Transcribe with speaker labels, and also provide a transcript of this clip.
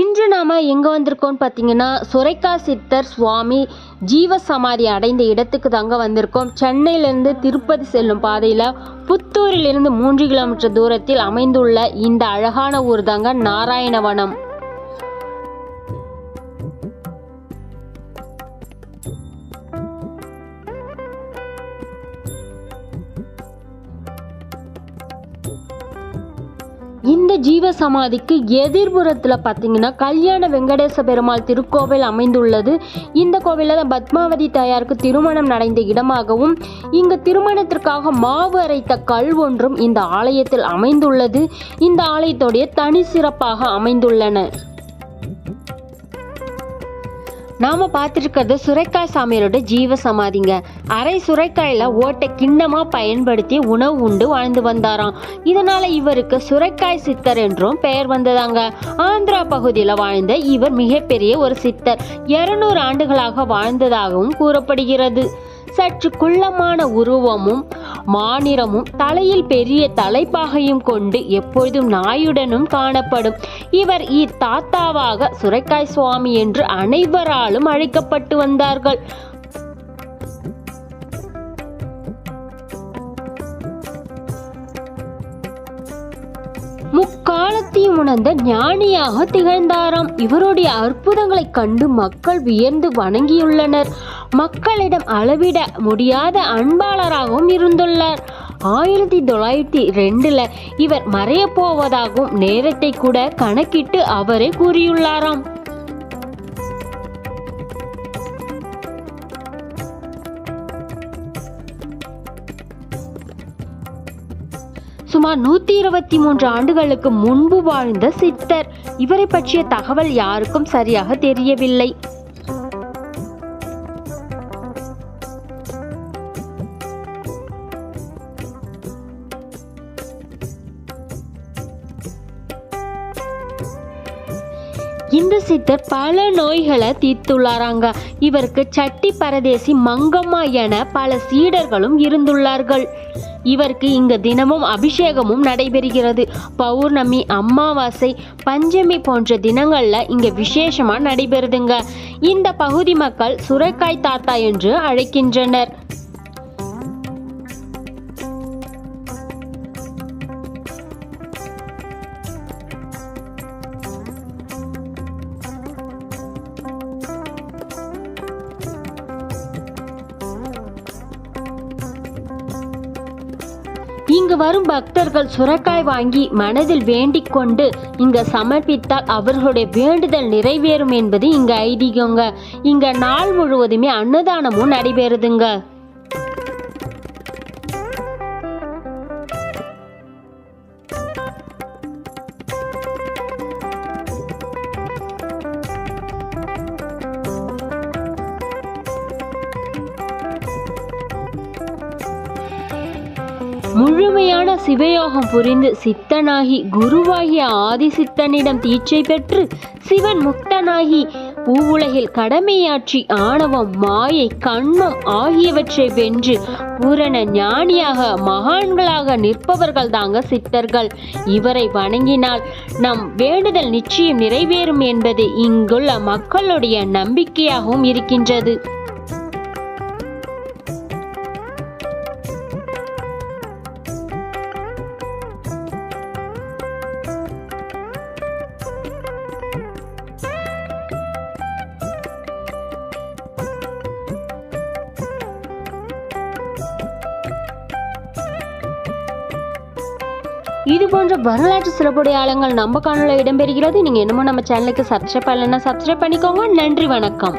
Speaker 1: இன்று நாம் எங்கே வந்திருக்கோம்னு பார்த்தீங்கன்னா சுரைக்கா சித்தர் சுவாமி ஜீவ சமாதி அடைந்த இடத்துக்கு தாங்க வந்திருக்கோம். சென்னையிலேருந்து திருப்பதி செல்லும் பாதையில் புத்தூரிலிருந்து மூன்று கிலோமீட்டர் தூரத்தில் அமைந்துள்ள இந்த அழகான ஊர் தாங்க நாராயணவனம். இந்த ஜீவ சமாதிக்கு எதிர்புறத்தில் பார்த்தீங்கன்னா கல்யாண வெங்கடேச பெருமாள் திருக்கோவில் அமைந்துள்ளது. இந்த கோவிலில் தான் பத்மாவதி தாயாருக்கு திருமணம் நடந்த இடமாகவும் இங்கு திருமணத்திற்காக மாவு அரைத்த கல் ஒன்றும் இந்த ஆலயத்தில் அமைந்துள்ளது. இந்த ஆலயத்துடைய தனி சிறப்பாக அமைந்துள்ளன. நாம பார்த்துருக்கிறது சுரைக்காய் சாமியாரோட ஜீவ சமாதிங்க. அரை சுரைக்காயில ஓட்டை கிண்ணமா பயன்படுத்தி உணவு உண்டு வாழ்ந்து வந்தாராம். இதனால இவருக்கு சுரைக்காய் சித்தர் என்றும் பெயர் வந்ததாங்க. ஆந்திரா பகுதியில் வாழ்ந்த இவர் மிகப்பெரிய ஒரு சித்தர். இருநூறு ஆண்டுகளாக வாழ்ந்ததாகவும் கூறப்படுகிறது. சற்று குள்ளமான உருவமும் மாநிறமும் தலையில் பெரிய தலைப்பாகையும் கொண்டு எப்பொழுதும் நாயுடனும் காணப்படும். இவர் இத்தாத்தாவாக சுரைக்காய் சுவாமி என்று அனைவராலும் அழைக்கப்பட்டு வந்தார்கள். அனைத்தையும் உணர்ந்த ஞானியாக திகழ்ந்தாராம். இவருடைய அற்புதங்களை கண்டு மக்கள் வியந்து வணங்கியுள்ளனர். மக்களிடம் அளவிட முடியாத அன்பாளராகவும் இருந்துள்ளார். ஆயிரத்தி தொள்ளாயிரத்தி ரெண்டுல இவர் மறையப்போவதாகவும் நேரத்தை கூட கணக்கிட்டு அவரே கூறியுள்ளாராம். சுமார் நூத்தி இருபத்தி மூன்று ஆண்டுகளுக்கு முன்பு வாழ்ந்த சித்தர். இவரை பற்றிய தகவல் யாருக்கும் சரியாக தெரியவில்லை. இந்த சித்தர் பல நோய்களை தீர்த்துள்ளாராங்க. இவருக்கு சட்டி பரதேசி மங்கம்மா என பல சீடர்களும் இருந்துள்ளார்கள். இவருக்கு இங்கு தினமும் அபிஷேகமும் நடைபெறுகிறது. பௌர்ணமி அமாவாசை பஞ்சமி போன்ற தினங்கள்ல இங்க விசேஷமா நடைபெறுதுங்க. இந்த பகுதி மக்கள் சுரைக்காய் தாத்தா என்று அழைக்கின்றனர். இங்கு வரும் பக்தர்கள் சுரக்காய் வாங்கி மனதில் வேண்டிக் கொண்டு இங்க சமர்ப்பித்தால் அவர்களுடைய வேண்டுதல் நிறைவேறும் என்பது இங்க ஐதீகங்க. இங்க நாள் முழுவதுமே அன்னதானமும் நடைபெறுதுங்க. முழுமையான சிவயோகம் புரிந்து சித்தனாகி குருவாகிய ஆதிசித்தனிடம் தீட்சை பெற்று சிவன் முக்தனாகி பூவுலகில் கடமையாற்றி ஆணவம் மாயை கண்மம் ஆகியவற்றை வென்று பூரண ஞானியாக மகான்களாக நிற்பவர்கள் தாங்க சித்தர்கள். இவரை வணங்கினால் நம் வேண்டுதல் நிச்சயம் நிறைவேறும் என்பது இங்குள்ள மக்களுடைய நம்பிக்கையாகவும் இருக்கின்றது. இது போன்ற வரலாற்று சிறப்புடையாளங்கள் நம்ம காணொலியில் இடம்பெறுகிறது. நீங்கள் என்னமோ நம்ம சேனலுக்கு சப்ஸ்கிரைப் பண்ணலைன்னா சப்ஸ்கிரைப் பண்ணிக்கோங்க. நன்றி வணக்கம்.